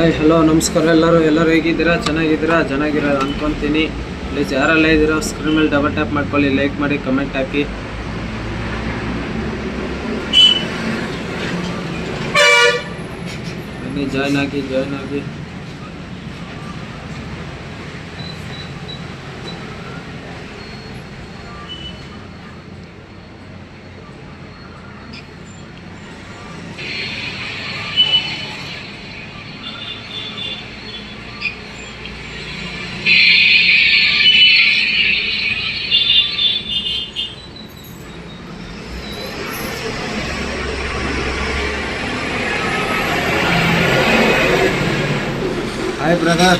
Hi hello ನಮಸ್ಕಾರ ಎಲ್ಲರೂ. ಎಲ್ಲರೂ ಹೇಗಿದ್ದೀರಾ? ಚೆನ್ನಾಗಿದ್ದೀರಾ? ಚೆನ್ನಾಗಿರೋ ಅಂದ್ಕೊತೀನಿ ಪ್ಲೀಸ್ ಯಾರೆಲ್ಲ ಇದ್ದೀರೋ ಸ್ಕ್ರೀನ್ ಮೇಲೆ ಡಬಲ್ ಟ್ಯಾಪ್ ಮಾಡ್ಕೊಳ್ಳಿ ಲೈಕ್ ಮಾಡಿ ಕಮೆಂಟ್ ಹಾಕಿ. ಬನ್ನಿ ಜಾಯ್ನ್ ಆಗಿ ಜಾಯ್ನ್ ಆಗಿ.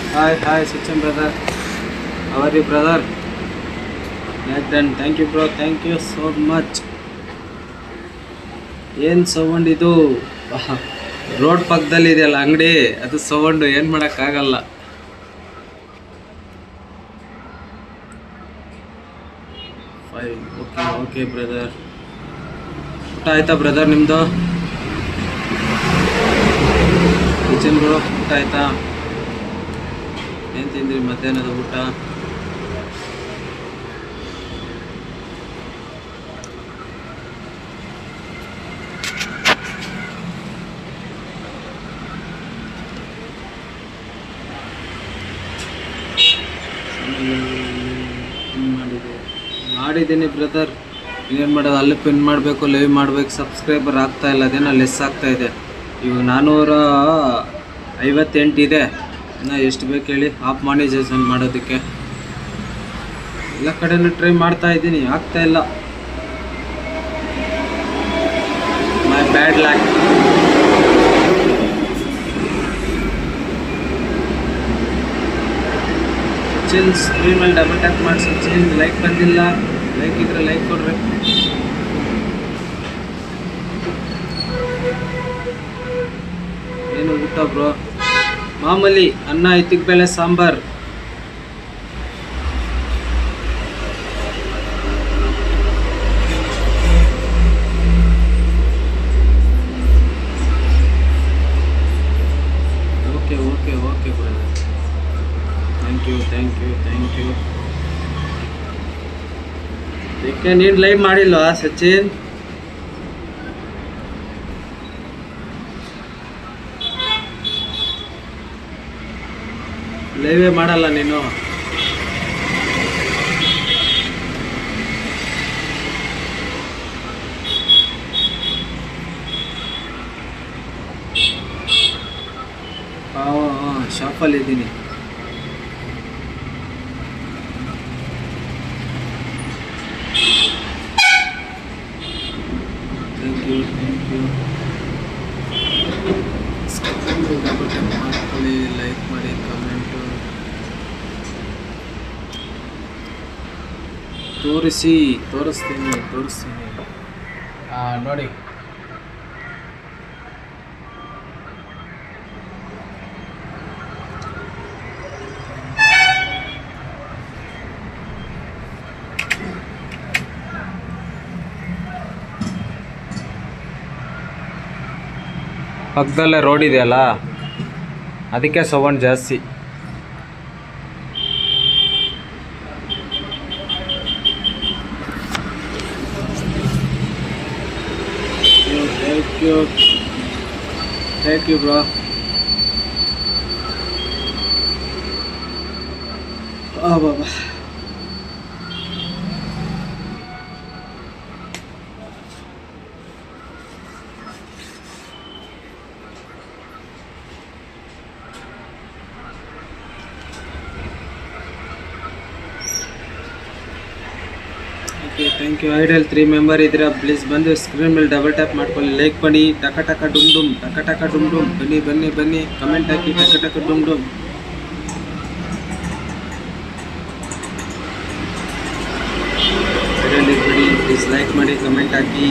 Hi hi Sachin brother how're you brother done thank you bro thank you so much ಏನು ಸೌಂಡ್ ಇದು? ರೋಡ್ ಪಕ್ಕದಲ್ಲಿ ಇದೆಯಲ್ಲ ಅಂಗಡಿ, ಅದು ಸೌಂಡು ಏನು ಮಾಡೋಕ್ಕಾಗಲ್ಲ ಫೈವ್ ಓಕೆ ಓಕೆ ಬ್ರದರ್ ಊಟ ಆಯ್ತಾ ಬ್ರದರ್ ನಿಮ್ಮದು ಕಿಚನ್ ಬ್ರೋ ಊಟ ಆಯ್ತಾ? ಏನು ತಿಂದ್ರಿ ಮಧ್ಯಾಹ್ನದ ಊಟ? ಮಾಡಿದ್ದೀನಿ ಬ್ರದರ್ ಏನು ಮಾಡೋದು? ಅಲ್ಲಿ ಪಿನ್ ಮಾಡಬೇಕು ಲೈವ್ ಮಾಡಬೇಕು ಸಬ್ಸ್ಕ್ರೈಬರ್ ಆಗ್ತಾ ಇಲ್ಲ, ಅದೇನೋ ಲೆಸ್ ಆಗ್ತಾ ಇದೆ. ಇವಾಗ ನಾನ್ನೂರ ಐವತ್ತೆಂಟು ಇದೆ. ಇನ್ನು ಎಷ್ಟು ಬೇಕು ಹೇಳಿ ಆಪ್ ಮಾನಿಟೈಸೇಷನ್ ಮಾಡೋದಕ್ಕೆ. ಎಲ್ಲ ಕಡೆನೂ ಟ್ರೈ ಮಾಡ್ತಾ ಇದ್ದೀನಿ, ಆಗ್ತಾ ಇಲ್ಲ. My bad lag chill screen ಮೇಲೆ ಡಬಲ್ ಟ್ಯಾಪ್ ಮಾಡಿಸಿ ಚಿಲ್ ಲೈಕ್ ಬಂದಿಲ್ಲ. ಲೈಕ್ ಇದ್ರೆ ಲೈಕ್ ಕೊಡ್ರಿ ಏನು ಊಟ ಬ್ರೋ ಮಾಮೂಲಿ ಅನ್ನ ಬೇಳೆ, sambar. Okay okay okay brother thank you thank you thank you ಏಕೆ ನೀನು ಲೈವ್ ಮಾಡಿಲ್ವಾ, ಸಚಿನ್? ಲೈವೇ ಮಾಡಲ್ಲ ನೀನು. ಶಾಪಲ್ಲಿ ಇದ್ದೀನಿ. ಲೈಕ್ ಮಾಡಿ ಕಮೆಂಟು ತೋರಿಸಿ ತೋರಿಸ್ತೀನಿ ತೋರಿಸ್ತೀನಿ. ನೋಡಿ. ಪಕ್ಕದಲ್ಲೇ ರೋಡ್ ಇದೆಯಲ್ಲ? ಅದಕ್ಕೆ ಸೌಂಡ್ ಜಾಸ್ತಿ thank you thank you bro ಆ ಬಾಬಾ okay thank you idle three member ಇದ್ದೀರಾ ಪ್ಲೀಸ್ ಬಂದು ಸ್ಕ್ರೀನ್ ಮೇಲೆ ಡಬಲ್ ಟ್ಯಾಪ್ ಮಾಡ್ಕೊಳ್ಳಿ. ಲೈಕ್ ಮಾಡಿ ಟಕ ಟಕ ಡುಮ್ ಡುಮ್. ಟಕ ಟಕ ಡುಮ್ ಡುಮ್. ಬನ್ನಿ ಬನ್ನಿ ಬನ್ನಿ. ಕಮೆಂಟ್ ಹಾಕಿ. ಟಕ ಟಕ ಡುಮ್ ಡುಮ್. ಐಡಲ್ ಇರ್ಬೇಡಿ ಪ್ಲೀಸ್ ಲೈಕ್ ಮಾಡಿ ಕಮೆಂಟ್ ಹಾಕಿ.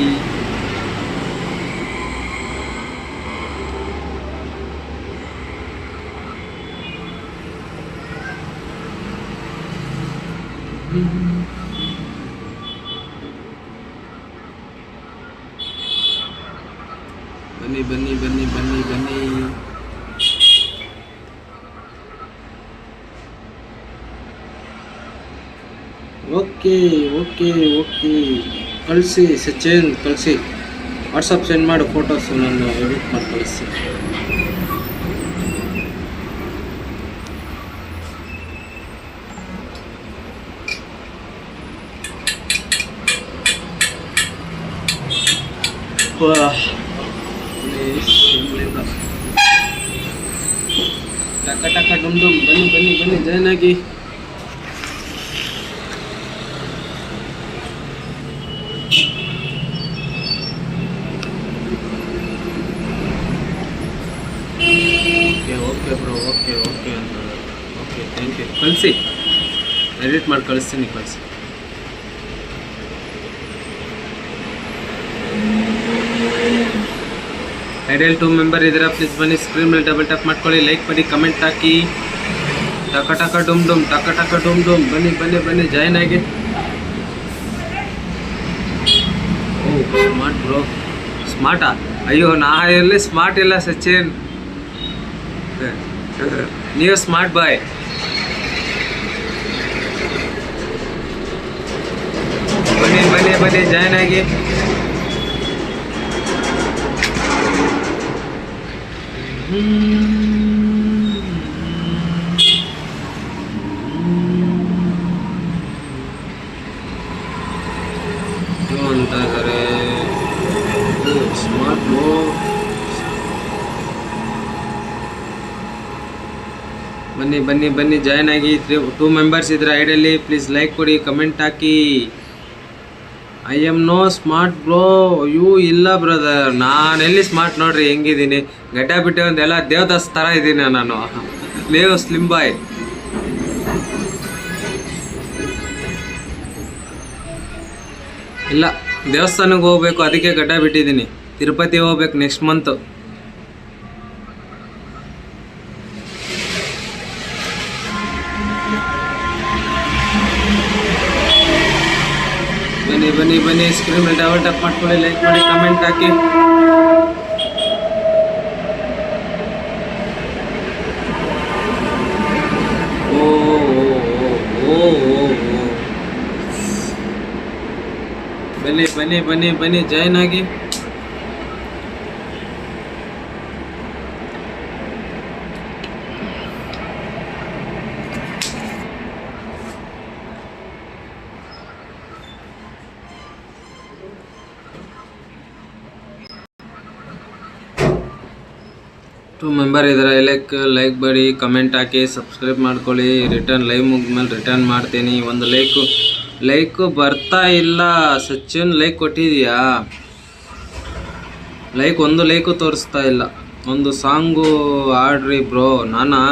ಬನ್ನಿ ಬನ್ನಿ ಬನ್ನಿ ಬನ್ನಿ ಬನ್ನಿ ಓಕೆ ಓಕೆ ಓಕೆ ಕಳಿಸಿ ಸಚಿನ್ ಕಳಿಸಿ ವಾಟ್ಸಪ್ ಸೆಂಡ್ ಮಾಡು ಫೋಟೋಸು ನಾನು ಎಡಿಟ್ ಮಾಡಿ ಕಳಿಸ್ತೀನಿ ವಾಹ್. ಪ್ಲೀಸ್ ಇಲ್ಲಿಂದ. ಟಕ ಟಕ, ಡುಮ್ ಡುಮ್, ಬನ್ನಿ ಬನ್ನಿ ಬನ್ನಿ, ಜಾಯ್ನ್ ಆಗಿ okay okay bro okay okay ಅಂತ ಓಕೆ ಥ್ಯಾಂಕ್ ಯು ಕಳಿಸಿ. ಎಡಿಟ್ ಮಾಡಿ ಕಳಿಸ್ತೀನಿ, ಕಳಿಸಿ. ಐಡಿಯಲ್ ಟೂ ಮೆಂಬರ್ ಇದ್ದೀರಾ ಪ್ಲೀಸ್ ಬನ್ನಿ ಸ್ಕ್ರೀನ್ ಮೇಲೆ ಡಬಲ್ ಟ್ಯಾಪ್ ಮಾಡ್ಕೊಳ್ಳಿ ಲೈಕ್ ಮಾಡಿ ಕಮೆಂಟ್ ಹಾಕಿ. ಟಕ ಟಕ ಡುಮ್ ಡುಮ್, ಟಕ ಟಕ ಡುಮ್ ಡುಮ್. ಬನ್ನಿ ಬನ್ನಿ ಬನ್ನಿ ಜಾಯ್ನ್ ಆಗಿ. ಓ ಸ್ಮಾರ್ಟ್ ಬ್ರೋ ಸ್ಮಾರ್ಟಾ ಅಯ್ಯೋ, ನಾ ಎಲ್ಲಿ ಸ್ಮಾರ್ಟ್ ಇಲ್ಲ, ಸಚಿನ್. ನೀವು ಸ್ಮಾರ್ಟ್ ಬಾಯ್ ಬನ್ನಿ ಜಾಯ್ನ್ ಆಗಿ. ಅಂತ ಇದ್ದಾರೆ ಸ್ಮಾರ್ಟ್ ಬನ್ನಿ ಬನ್ನಿ ಬನ್ನಿ ಜಾಯ್ನ್ ಆಗಿ. ಟೂ ಮೆಂಬರ್ಸ್ ಇದ್ರೆ ಐಡಲ್ಲಿ ಪ್ಲೀಸ್ ಲೈಕ್ ಕೊಡಿ comment hockey. I'm no smart bro you ಇಲ್ಲ ಬ್ರದರ್ ನಾನು ಎಲ್ಲಿ ಸ್ಮಾರ್ಟ್ ನೋಡ್ರಿ, ಹೆಂಗಿದ್ದೀನಿ? ಗಡ್ಡ ಬಿಟ್ಟೆ ಒಂದೆಲ್ಲ ದೇವದಾಸ್ ಥರ ಇದ್ದೀನಿ ನಾನು. ಲೇವ್ ಸ್ಲಿಮ್ ಬಾಯ್ ಇಲ್ಲ, ದೇವಸ್ಥಾನಕ್ಕೆ ಹೋಗ್ಬೇಕು, ಅದಕ್ಕೆ ಗಡ್ಡ ಬಿಟ್ಟಿದ್ದೀನಿ. ತಿರುಪತಿ ಹೋಗ್ಬೇಕು ನೆಕ್ಸ್ಟ್ ಮಂತು ಬನ್ನಿ ಬನ್ನಿ ಬನ್ನಿ ಸ್ಕ್ರೀನ್ ಮೇಲೆ ಡಬಲ್ ಟಪ್ ಮಾಡ್ಕೊಳ್ಳಿ ಲೈಕ್ ಮಾಡಿ ಕಮೆಂಟ್ ಹಾಕಿ ಓ ಓ, ಓ, ಓ, ಓ. ಬನ್ನಿ ಬನ್ನಿ ಬನ್ನಿ ಬನ್ನಿ ಜಾಯ್ನ್ ಆಗಿ ಮೆಂಬರ್ ಇದ್ದಾರೆ ಲೈಕ್ ಲೈಕ್ ಮಾಡಿ ಕಮೆಂಟ್ ಹಾಕಿ ಸಬ್ಸ್ಕ್ರೈಬ್ ಮಾಡ್ಕೊಳ್ಳಿ. ರಿಟರ್ನ್ ಲೈವ್ ಮುಗಿದ್ಮೇಲೆ ರಿಟರ್ನ್ ಮಾಡ್ತೀನಿ. ಒಂದು ಲೈಕು ಲೈಕು ಬರ್ತಾ ಇಲ್ಲ. ಸಚಿನ್ ಲೈಕ್ ಕೊಟ್ಟಿದೀಯಾ? ಲೈಕ್ ಒಂದು ಲೈಕು ತೋರಿಸ್ತಾ ಇಲ್ಲ. ಒಂದು ಸಾಂಗು ಆಡ್ರಿ ಬ್ರೋ ನಾನಾ?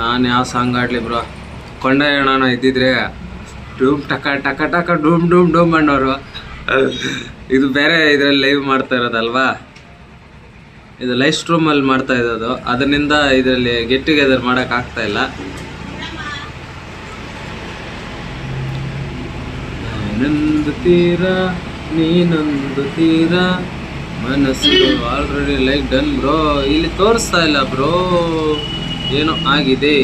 ನಾನು ಯಾವ ಸಾಂಗ್ ಆಡಲಿ ಬ್ರೋ ಕೊಂಡಾಯಣ ಇದ್ದಿದ್ರೆ ಡೂಮ್ ಟಕ ಟಕ ಟಕ ಡೂಮ್ ಡೂಮ್ ಡೂಮ್ ಅನ್ನೋರು. ಇದು ಬೇರೆ ಇದರಲ್ಲಿ ಲೈವ್ ಮಾಡ್ತಾ ಇರೋದಲ್ವಾ? ಇದು ಲೈವ್ ಸ್ಟ್ರೀಮಲ್ಲಿ ಮಾಡ್ತಾ ಇರೋದು. ಅದರಿಂದ ಇದರಲ್ಲಿ ಗೆಟ್ ಟುಗೆದರ್ ಆಗ್ತಾ ಇಲ್ಲ. ನಂದು ತೀರ, ನೀನೊಂದು ತೀರ. ಮನಸ್ಸು ಆಲ್ರೆಡಿ ಲೈಕ್ ಡನ್ ಬ್ರೋ ಇಲ್ಲಿ ತೋರಿಸ್ತಾ ಇಲ್ಲ ಬ್ರೋ ಏನೋ ಆಗಿದೆ.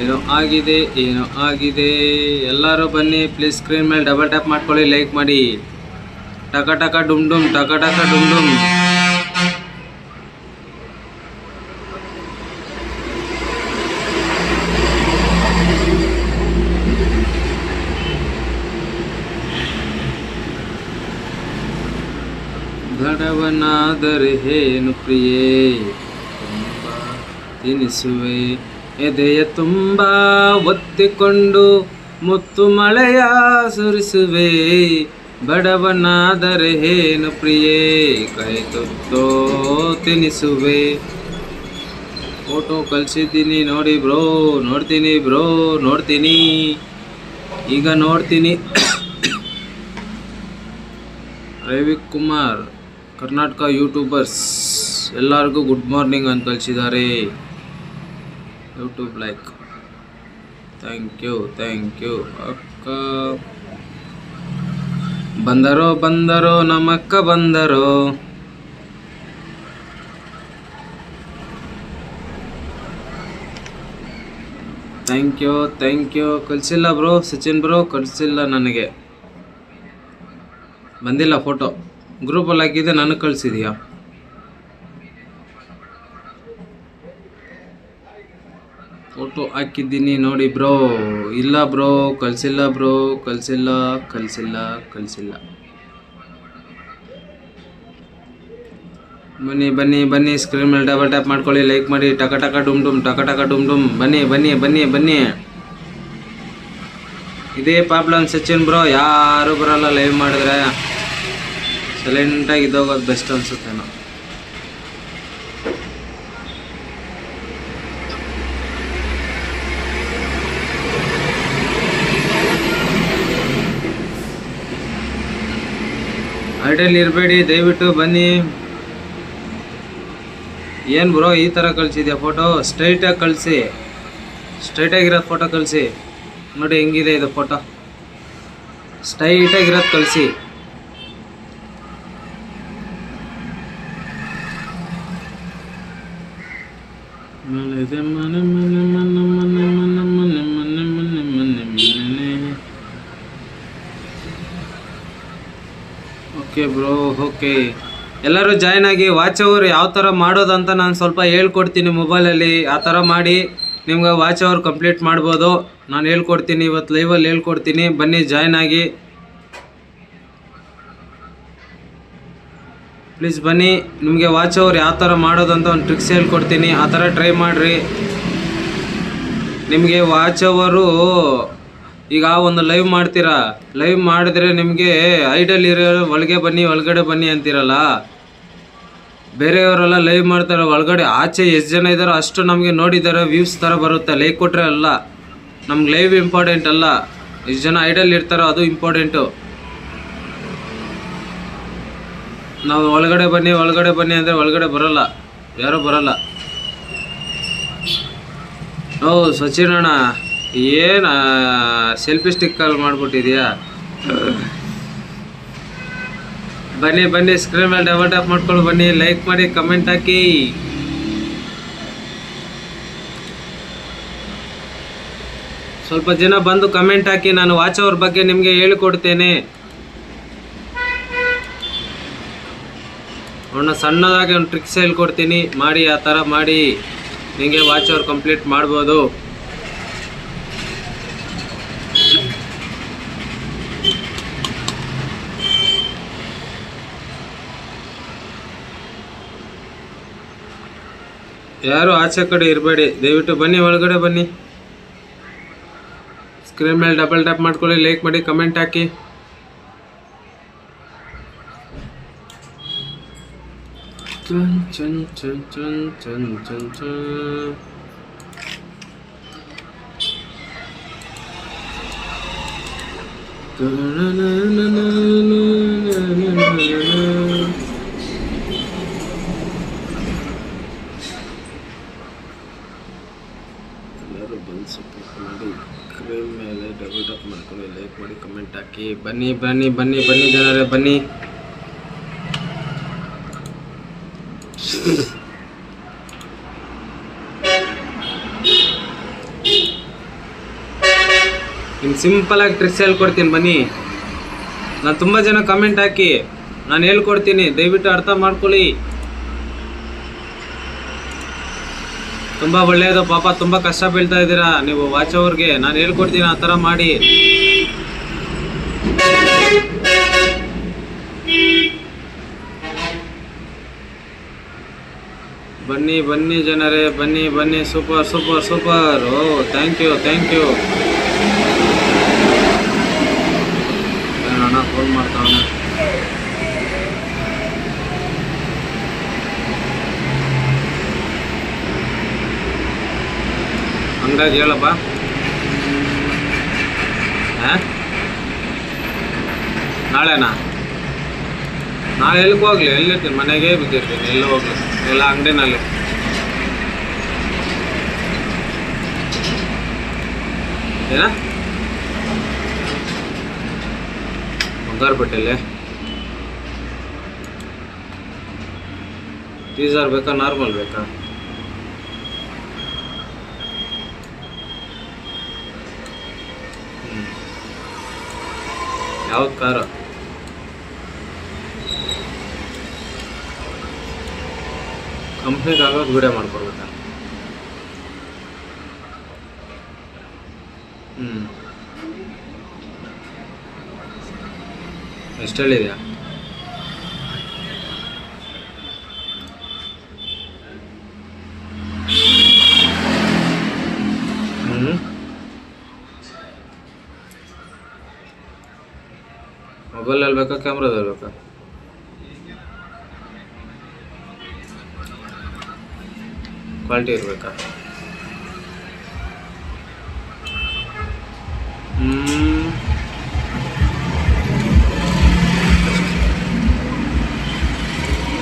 ಏನೋ ಆಗಿದೆ ಏನೋ ಆಗಿದೆ. ಎಲ್ಲರೂ ಬನ್ನಿ ಪ್ಲೀಸ್ ಸ್ಕ್ರೀನ್ ಮೇಲೆ ಡಬಲ್ ಟ್ಯಾಪ್ ಮಾಡ್ಕೊಳ್ಳಿ ಲೈಕ್ ಮಾಡಿ. ಟಕ ಟಕ ಡುಮ್ ಡುಮ್, ಟಕ ಟಕ ಡುಮ್ ಡುಮ್. ಬಡವನಾದರೆ ಏನು ಪ್ರಿಯೇ? ತುಂಬ ತಿನಿಸುವೆ. ಎದೆಯ ತುಂಬ ಒತ್ತಿಕೊಂಡು ಮುತ್ತು ಮಳೆಯ ಸುರಿಸುವೆ. ಬಡವನಾದರೆ ಏನು ಪ್ರಿಯೇ? ಕೈ ತುತ್ತೋ ತಿನಿಸುವೆ. ಫೋಟೋ ಕಳಿಸಿದ್ದೀನಿ ನೋಡಿ ಬ್ರೋ, ನೋಡ್ತೀನಿ ಬ್ರೋ, ನೋಡ್ತೀನಿ. ಈಗ ನೋಡ್ತೀನಿ. ರವಿಕುಮಾರ್. ಕರ್ನಾಟಕ ಯೂಟ್ಯೂಬರ್ಸ್, ಎಲ್ಲರಿಗೂ ಗುಡ್ ಮಾರ್ನಿಂಗ್ ಅಂತ ಕಳಿಸಿದ್ದಾರೆ. YouTube like thank you thank you ಅಕ್ಕ. ಬಂದರೋ ಬಂದರೋ, ನಮ್ಮಕ್ಕ ಬಂದರೋ. ಥ್ಯಾಂಕ್ ಯು ಥ್ಯಾಂಕ್ ಯು ಕಳಿಸಿಲ್ಲ ಬ್ರೋ ಸಚಿನ್ ಬ್ರೋ ಕಳಿಸಿಲ್ಲ ನನಗೆ. ಬಂದಿಲ್ಲ ಫೋಟೋ ಗ್ರೂಪಲ್ಲಿ ಹಾಕಿದ್ದೆ ನನಗೆ ಕಳಿಸಿದೀಯಾ? ಫೋಟೋ ಹಾಕಿದ್ದೀನಿ ನೋಡಿ ಬ್ರೋ. ಇಲ್ಲ ಬ್ರೋ, ಕಳಿಸಿಲ್ಲ ಬ್ರೋ. ಕಳಿಸಿಲ್ಲ ಕಳಿಸಿಲ್ಲ ಕಳಿಸಿಲ್ಲ. ಬನ್ನಿ ಬನ್ನಿ ಬನ್ನಿ. ಸ್ಕ್ರೀನ್ ಮೇಲೆ ಡಬಲ್ ಟ್ಯಾಪ್ ಮಾಡ್ಕೊಳ್ಳಿ ಲೈಕ್ ಮಾಡಿ. ಟಕ ಟಕ, ಡುಮ್ ಡುಮ್, ಟಕ ಟಕ, ಡುಮ್ ಡುಮ್. ಬನ್ನಿ ಬನ್ನಿ ಬನ್ನಿ ಬನ್ನಿ. ಇದೇ ಪ್ರಾಬ್ಲಮ್ ಸಚಿನ್ ಬ್ರೋ. ಯಾರು ಬರಲ್ಲ ಲೈವ್ ಮಾಡಿದ್ರೆ. ಸೈಲೆಂಟಾಗಿ ಇದ್ದೋಗೋದು ಬೆಸ್ಟ್ ಅನ್ಸುತ್ತೆ ನಾವು ಐಡಲ್ ಇರಬೇಡಿ, ದಯವಿಟ್ಟು ಬನ್ನಿ. ಏನು ಬ್ರೋ ಈ ಥರ ಕಳಿಸಿದ್ಯಾ ಫೋಟೋ ಸ್ಟ್ರೈಟಾಗಿ ಕಳಿಸಿ. ಸ್ಟ್ರೈಟಾಗಿರೋ ಫೋಟೋ ಕಳಿಸಿ. ನೋಡಿ ಹೆಂಗಿದೆ ಇದು ಫೋಟೋ ಸ್ಟ್ರೈಟಾಗಿರೋದು ಕಳಿಸಿ. ಓಕೆ. ಎಲ್ಲರೂ ಜಾಯ್ನ್ ಆಗಿ ವಾಚ್ ಅವರ್ ಯಾವ ಥರ ಮಾಡೋದಂತ ನಾನು ಸ್ವಲ್ಪ ಹೇಳ್ಕೊಡ್ತೀನಿ ಮೊಬೈಲಲ್ಲಿ ಆ ಥರ ಮಾಡಿ ನಿಮ್ಗೆ ವಾಚ್ ಅವರ್ ಕಂಪ್ಲೀಟ್ ಮಾಡ್ಬೋದು. ನಾನು ಹೇಳ್ಕೊಡ್ತೀನಿ ಇವತ್ತು ಲೈವಲ್ಲಿ ಹೇಳ್ಕೊಡ್ತೀನಿ. ಬನ್ನಿ ಜಾಯ್ನ್ ಆಗಿ. ಪ್ಲೀಸ್ ಬನ್ನಿ. ನಿಮಗೆ ವಾಚ್ ಅವರ್ ಯಾವ ಥರ ಮಾಡೋದಂತ ಒಂದು ಟ್ರಿಕ್ಸ್ ಹೇಳ್ಕೊಡ್ತೀನಿ. ಆ ಥರ ಟ್ರೈ ಮಾಡಿರಿ. ನಿಮಗೆ ವಾಚ್ ಅವರು ಈಗ ಒಂದು ಲೈವ್ ಮಾಡ್ತೀರಾ? ಲೈವ್ ಮಾಡಿದ್ರೆ ನಿಮಗೆ ಐಡಲ್ ಇರೋ ಒಳಗೆ ಬನ್ನಿ, ಒಳಗಡೆ ಬನ್ನಿ ಅಂತೀರಲ್ಲ? ಬೇರೆಯವರೆಲ್ಲ ಲೈವ್ ಮಾಡ್ತಾರೆ, ಒಳಗಡೆ ಆಚೆ ಎಷ್ಟು ಜನ ಇದ್ದಾರೋ ಅಷ್ಟು ನಮಗೆ ನೋಡಿದ್ದಾರೆ ವ್ಯೂಸ್ ಥರ ಬರುತ್ತೆ. ಲೈಕ್ ಕೊಟ್ಟರೆ ಅಲ್ಲ, ನಮ್ಗೆ ಲೈವ್ ಇಂಪಾರ್ಟೆಂಟ್ ಅಲ್ಲ. ಎಷ್ಟು ಜನ ಐಡಲ್ ಇರ್ತಾರೋ ಅದು ಇಂಪಾರ್ಟೆಂಟು ನಾವು ಒಳಗಡೆ ಬನ್ನಿ ಒಳಗಡೆ ಬನ್ನಿ ಅಂದರೆ ಒಳಗಡೆ ಬರೋಲ್ಲ. ಯಾರೂ ಬರೋಲ್ಲ. ಓ, ಸಚಿನ್ ಅಣ್ಣ. ಏನು ಸೆಲ್ಫಿ ಸ್ಟಿಕ್ ಕಾಲ್ ಮಾಡ್ಬಿಟ್ಟಿದ್ಯಾ? ಬನ್ನಿ ಬನ್ನಿ ಸ್ಕ್ರೀನ್ ಮೇಲೆ ಡಬಲ್ ಟ್ಯಾಪ್ ಮಾಡ್ಕೊಂಡು ಬನ್ನಿ ಲೈಕ್ ಮಾಡಿ ಕಮೆಂಟ್ ಹಾಕಿ. ಸ್ವಲ್ಪ ಜನ ಬಂದು ಕಮೆಂಟ್ ಹಾಕಿ, ನಾನು ವಾಚ್ ಅವ್ರ ಬಗ್ಗೆ ನಿಮಗೆ ಹೇಳಿಕೊಡ್ತೇನೆ. ಅವನ್ನ ಸಣ್ಣದಾಗಿ ಒಂದು ಟ್ರಿಕ್ಸ್ ಹೇಳ್ಕೊಡ್ತೀನಿ. ಮಾಡಿ, ಆ ಥರ ಮಾಡಿ. ನಿಮಗೆ ವಾಚ್ ಅವ್ರು ಕಂಪ್ಲೀಟ್ ಮಾಡ್ಬೋದು. ಯಾರು ಆಚೆ ಕಡೆ ಇರಬೇಡಿ ದಯವಿಟ್ಟು ಬನ್ನಿ ಒಳಗಡೆ ಬನ್ನಿ ಸ್ಕ್ರೀನ್ ಮೇಲೆ ಡಬಲ್ ಟ್ಯಾಪ್ ಮಾಡ್ಕೊಳ್ಳಿ ಲೈಕ್ ಮಾಡಿ ಕಮೆಂಟ್ ಹಾಕಿ ಚನ್ ಚನ್ ಚನ್ ಚನ್ ಚನ್ ಚನ್ ಚನ್ ಎಲ್ಲರೂ ಬಂದು ಸಪೋರ್ಟ್ ಮಾಡಿ ಸ್ಕ್ರೀನ್ ಮೇಲೆ ಡಬಲ್ ಟ್ಯಾಪ್ ಮಾಡ್ಕೊಂಡು ಲೈಕ್ ಮಾಡಿ ಕಮೆಂಟ್ ಹಾಕಿ ಬನ್ನಿ ಬನ್ನಿ ಬನ್ನಿ ಬನ್ನಿ ಜನರೇ, ಬನ್ನಿ. ನಿಮ್ಗೆ ಸಿಂಪಲ್ ಆಗಿ ಟ್ರಿಕ್ಸ್ ಹೇಳ್ಕೊಡ್ತೀನಿ, ಬನ್ನಿ. ನಾನು ತುಂಬ ಜನ ಕಮೆಂಟ್ ಹಾಕಿ, ನಾನು ಹೇಳ್ಕೊಡ್ತೀನಿ, ದಯವಿಟ್ಟು ಅರ್ಥ ಮಾಡ್ಕೊಳ್ಳಿ. ತುಂಬ ಒಳ್ಳೆಯದು ಪಾಪ ತುಂಬ ಕಷ್ಟ ಬೀಳ್ತಾ ಇದ್ದೀರಾ, ನೀವು ವಾಚ್ ಅವ್ರಿಗೆ, ನಾನು ಹೇಳ್ಕೊಡ್ತೀನಿ ಆ ಥರ ಮಾಡಿ. ಬನ್ನಿ ಬನ್ನಿ ಜನರೇ, ಬನ್ನಿ ಬನ್ನಿ. Super super super oh thank you thank you ಅಣ್ಣ ಫೋನ್ ಮಾಡ್ತಾವನೆ ಹಂಗಾಗಿ ಹೇಳಪ್ಪ. ನಾಳೆನಾ? ನಾಳೆ ಎಲ್ಲಿಗೆ ಹೋಗ್ಲಿ? ಎಲ್ಲಿರ್ತೀನಿ ಮನೆಗೆ ಬಿದ್ದಿರ್ತೀನಿ. ಎಲ್ಲಿ ಹೋಗ್ಲಿ? ಎಲ್ಲ ಅಂಗಡಿನಲ್ಲಿ. ಏನ? ಬಂಗಾರ ಬಿಟ್ಟಲ್ಲಿ ಟೀಸರ್ ಬೇಕಾ? ನಾರ್ಮಲ್ ಬೇಕಾ? ಯಾವ ಕಾರು? ಕಂಪ್ನಿಗೆ ವೀಡಿಯೋ ಮಾಡ್ಕೊಡ್ಬೇಕಾ? ಹ್ಞೂ ಎಷ್ಟು ಹೇಳಿದ್ಯಾ? ಹ್ಞೂ ಮೊಬೈಲಲ್ಲಿ ಬೇಕಾ ಕ್ಯಾಮ್ರಾದಲ್ಲಿ ಬೇಕಾ ಕ್ವಾಲಿಟಿ ಇರಬೇಕಾ?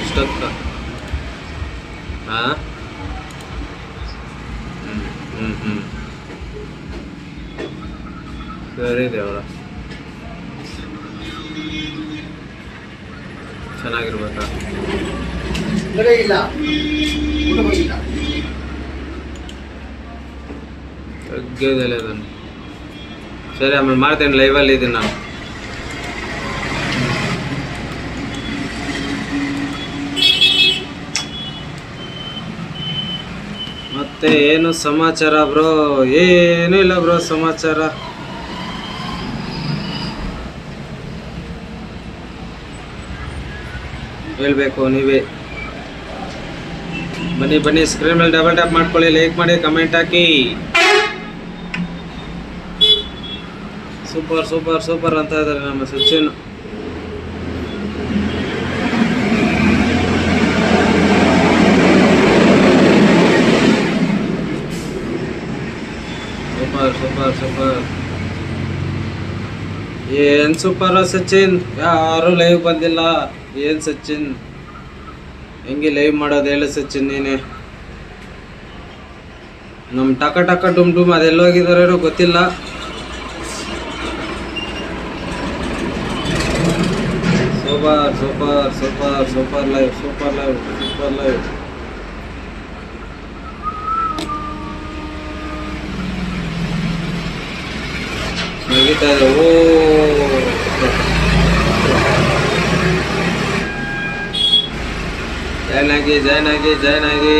ಎಷ್ಟೊತ್ತ? ಹಾಂ ಹ್ಞೂ ಹ್ಞೂ ಸರಿ ದೇವರ. ಚೆನ್ನಾಗಿರ್ಬೇಕಾ? ಇಲ್ಲ. ಅದನ್ನು ಸರಿ, ಆಮೇಲೆ ಮಾಡ್ತೇನೆ ಲೈವಲ್ಲಿ ಇದ್ದೀನಿ ನಾನು. ಮತ್ತೆ ಏನು ಸಮಾಚಾರ ಬ್ರೋ? ಏನೂ ಇಲ್ಲ ಬ್ರೋ, ಸಮಾಚಾರ. ಹೇಳಬೇಕು ನೀವೇ. ಬನ್ನಿ ಬನ್ನಿ ಸ್ಕ್ರೀನ್ ಮೇಲೆ ಡಬಲ್ ಟ್ಯಾಪ್ ಮಾಡ್ಕೊಳ್ಳಿ ಲೈಕ್ ಮಾಡಿ ಕಮೆಂಟ್ ಹಾಕಿ. ಸೂಪರ್ ಸೂಪರ್ ಸೂಪರ್ ಅಂತ ಇದ್ದಾರೆ ನಮ್ಮ ಸಚಿನ್. Super super super. ಏನ್ ಸೂಪರ್ ಸಚಿನ್? ಯಾರು ಲೈವ್ ಬಂದಿಲ್ಲ. ಏನ್ ಸಚಿನ್? ಹೆಂಗೆ ಲೈವ್ ಮಾಡೋದು ಹೇಳು ಸಚಿನ್ ನೀನೆ. ನಮ್ಮ ಟಕ ಟಕ ಡುಮ್ ಡುಮ್ ಅದೆಲ್ಲೋಗಿದಾರೇನೋ ಗೊತ್ತಿಲ್ಲ. Super super super super live super live super live ಮುಗಿತಾ ಇದೆ ಓ ಜಾಯ್ನ್ ಆಗಿ ಜಾಯ್ನ್ ಆಗಿ ಜಾಯ್ನ್ ಆಗಿ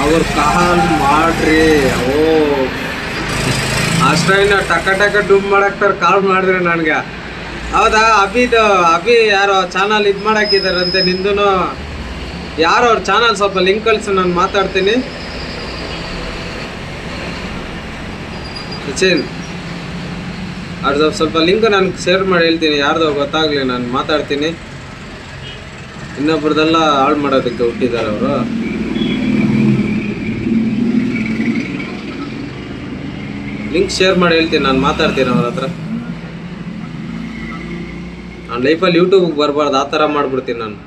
ಅವ್ರ ಕಾಲ್ ಮಾಡ್ರಿ. ಓ. ಅಷ್ಟೇ ಟಕ ಟಕ ಡುಮ್ ಮಾಡಾಕ್ತಾರ ಕಾಲ್ ಮಾಡಿದ್ರೆ ನನಗೆ. ಹೌದಾ? ಅಭಿದು, ಅಭಿ ಯಾರೋ ಚಾನಲ್ ಇದು ಮಾಡಾಕಿದಾರಂತೆ ನಿಂದು ಯಾರೋ ಅವ್ರ ಚಾನಲ್ ಸ್ವಲ್ಪ ಲಿಂಕ್ ಕಳಿಸು, ನಾನು ಮಾತಾಡ್ತೀನಿ. ಸಚಿನ್ ಅವ್ರದ್ದು ಸ್ವಲ್ಪ ಲಿಂಕ್ ನಾನು ಶೇರ್ ಮಾಡಿ ಹೇಳ್ತೀನಿ. ಯಾರ್ದೋ ಗೊತ್ತಾಗಲಿ, ನಾನು ಮಾತಾಡ್ತೀನಿ. ಇನ್ನೊಬ್ರದ್ದೆಲ್ಲ ಹಾಳು ಮಾಡೋದಕ್ಕೆ ಹುಟ್ಟಿದ್ದಾರೆ ಅವರು. ಲಿಂಕ್ ಶೇರ್ ಮಾಡಿ ಹೇಳ್ತೀನಿ, ನಾನು ಮಾತಾಡ್ತೀನಿ ಅವ್ರ ಹತ್ರ. ನಾನು ಲೈಫಲ್ಲಿ ಯೂಟ್ಯೂಬ್ಗೆ ಬರಬಾರ್ದು, ಆ ಥರ ಮಾಡಿಬಿಡ್ತೀನಿ ನಾನು.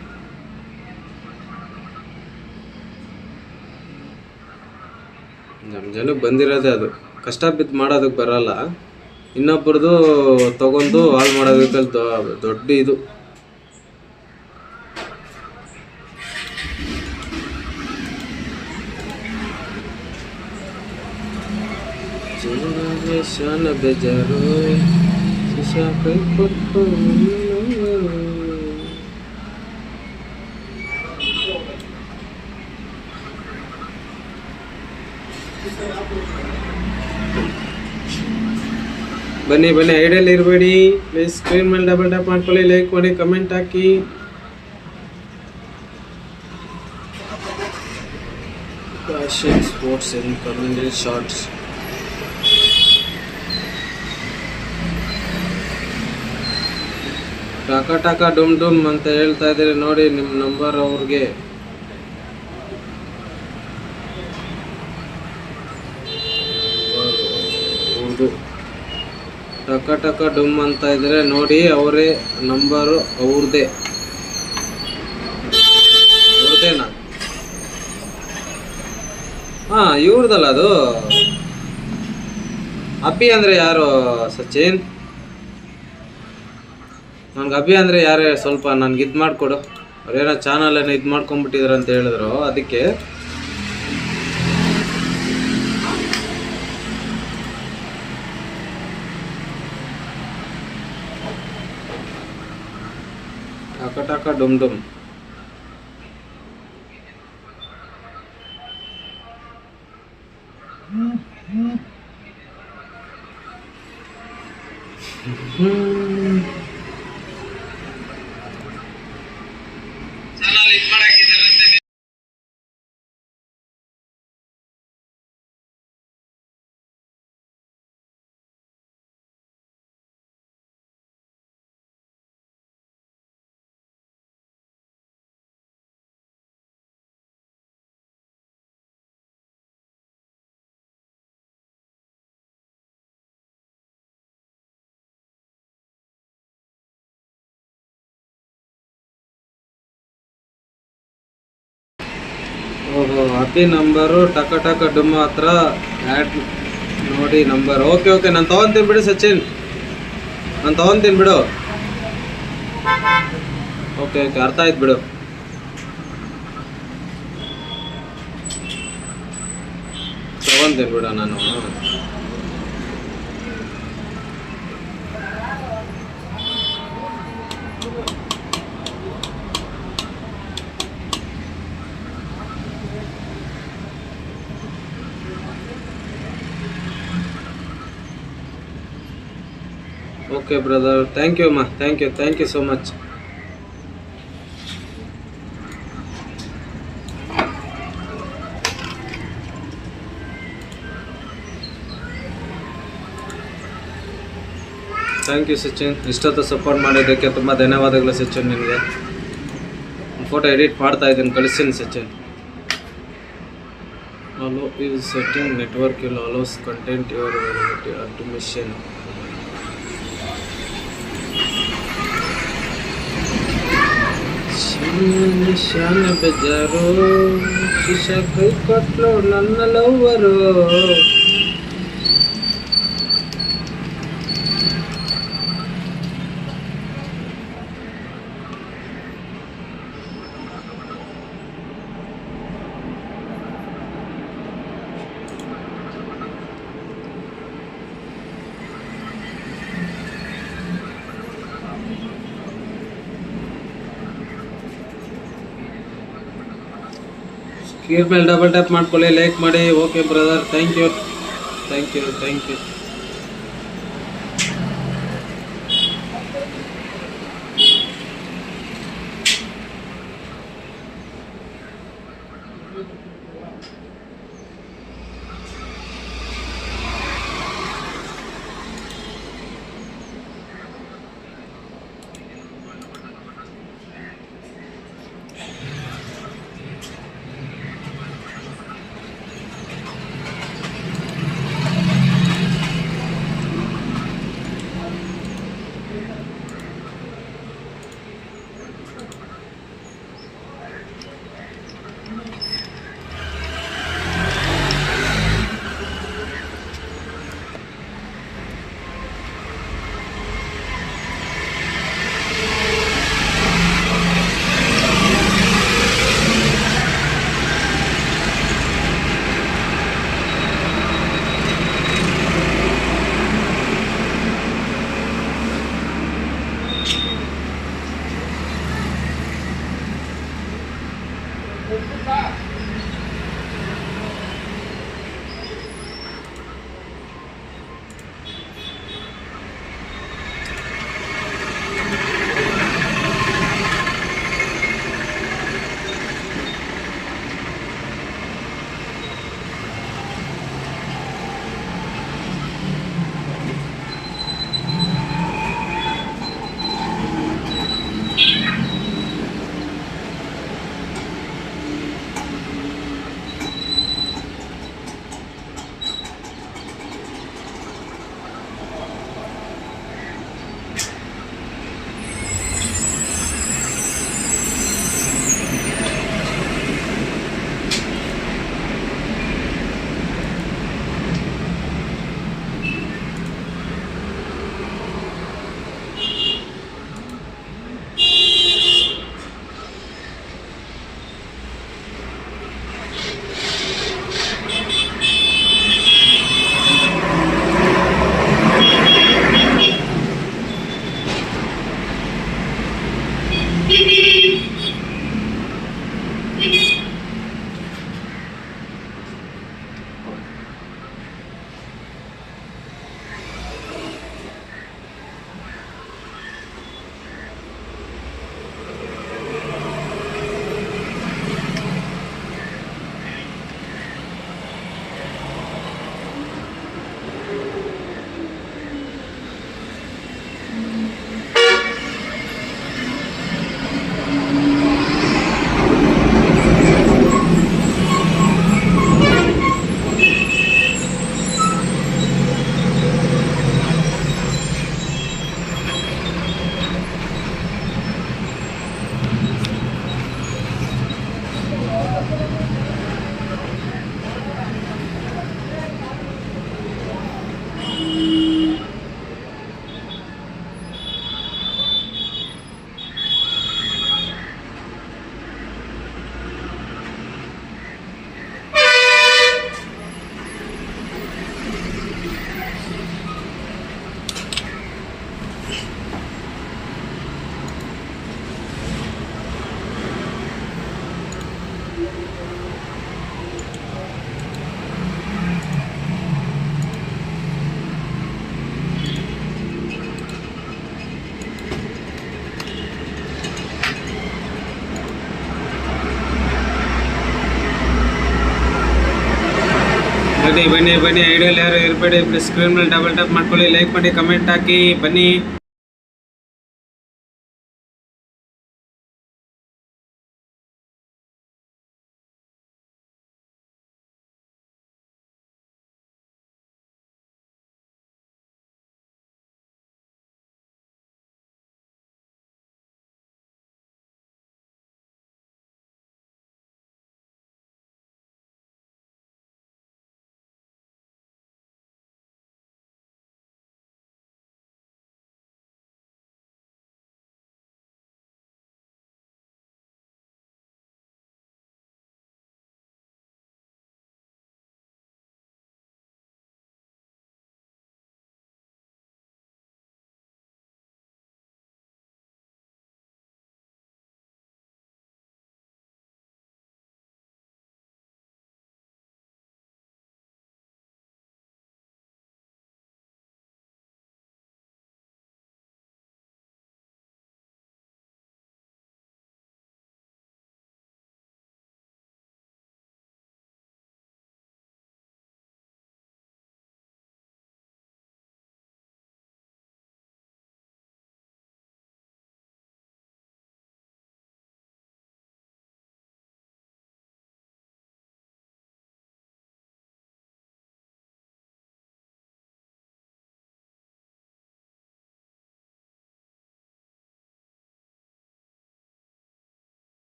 ನಮ್ಮ ಜನಕ್ಕೆ ಬಂದಿರೋದೇ ಅದು. ಕಷ್ಟ ಬಿದ್ದು ಮಾಡೋದಕ್ಕೆ ಬರಲ್ಲ. ಇನ್ನೊಬ್ರದ್ದು ತೊಗೊಂಡು ಹಾಳು ಮಾಡೋದಕ್ಕೆ ದೊಡ್ಡ ಇದು. ಜೀವನವೇ ಶಾನ ಬೇಜಾರು ಶಿಶ ಕೈ ಕೊಟ್ಟು ಬನ್ನಿ ಬನ್ನಿ ಐಡಿಯಲ್ಲಿ ಇರಬೇಡಿ ಪ್ಲೀಸ್ ಸ್ಕ್ರೀನ್ ಮೇಲೆ ಡಬಲ್ ಟ್ಯಾಪ್ ಮಾಡ್ಕೊಳ್ಳಿ ಲೈಕ್ ಮಾಡಿ comment hockey fashion sports in community shorts ಟಕ ಟಕ ಡುಮ್ ಡುಮ್ ಅಂತ ಹೇಳ್ತಾ ಇದ್ದೀರಿ ನೋಡಿ ನಿಮ್ಮ ನಂಬರ್ ಅವ್ರಿಗೆ. ಟಕ ಟಕ ಡುಮ್ ಅಂತ ಇದ್ರೆ ನೋಡಿ ಅವರೇ ನಂಬರು ಅವ್ರದೇ ಅವ್ರದ್ದೇನಾ? ಹಾ, ಇವ್ರದಲ್ಲ ಅದು. ಅಪ್ಪಿ ಅಂದ್ರೆ ಯಾರು, ಸಚಿನ್? ನನ್ಗೆ ಅಭಿ ಅಂದರೆ ಯಾರೇ, ಸ್ವಲ್ಪ ನನಗೆ ಇದು ಮಾಡಿಕೊಡು. ಅವ್ರೇನೋ ಚಾನಲ್ ಏನೋ ಇದು ಮಾಡ್ಕೊಂಬಿಟ್ಟಿದ್ರು ಅಂತ ಹೇಳಿದ್ರು. ಅದಕ್ಕೆ ಟಕ ಡುಮ್ ಡುಮ್. ಅತಿ ನಂಬರು, ಟಕ ಟಕ ಡುಮ್ಮ ಹತ್ರ ಆ್ಯಡ್ ನೋಡಿ ನಂಬರ್ ಓಕೆ ಓಕೆ ನಾನು ತೊಗೊಂತೀನಿ ಬಿಡು ಸಚಿನ್. ನಾನು ತೊಗೊಂತೀನಿ ಬಿಡು. ಓಕೆ ಓಕೆ ಅರ್ಥ ಆಯ್ತು ಬಿಡು. ತೊಗೊಂತೀನಿ ಬಿಡು ನಾನು. ಓಕೆ ಬ್ರದರ್ ಥ್ಯಾಂಕ್ ಯು ಅಮ್ಮ thank you thank you so much thank you Sachin ಇಷ್ಟೊತ್ತು ಸಪೋರ್ಟ್ ಮಾಡಿದ್ದಕ್ಕೆ ತುಂಬ ಧನ್ಯವಾದಗಳು ಸಚಿನ್ ನಿಮಗೆ. ಫೋಟೋ ಎಡಿಟ್ ಮಾಡ್ತಾ ಇದ್ದೀನಿ. ಕಳಿಸ್ತೀನಿ Sachin hello is setting network. Will content content your availability automation ಶಾನೆ ಶಾನೆ ಬೆಜಾರು ಶಿಶ ಕೈ ಕೊಟ್ಲು ನನ್ನ ಲವ್ವರು मेल डबल टैप मे like may okay brother thank you thank you thank you ಬನ್ನಿ ಬನ್ನಿ ಬನ್ನಿ ಐಡಿಯಲ್ಲಿ ಯಾರು ಇರಬೇಡಿ ಪ್ಲಸ್ ಸ್ಕ್ರೀನ್ ಮೇಲೆ ಡಬಲ್ ಟ್ಯಾಪ್ ಮಾಡ್ಕೊಳ್ಳಿ ಲೈಕ್ ಮಾಡಿ ಕಮೆಂಟ್ ಹಾಕಿ, ಬನ್ನಿ.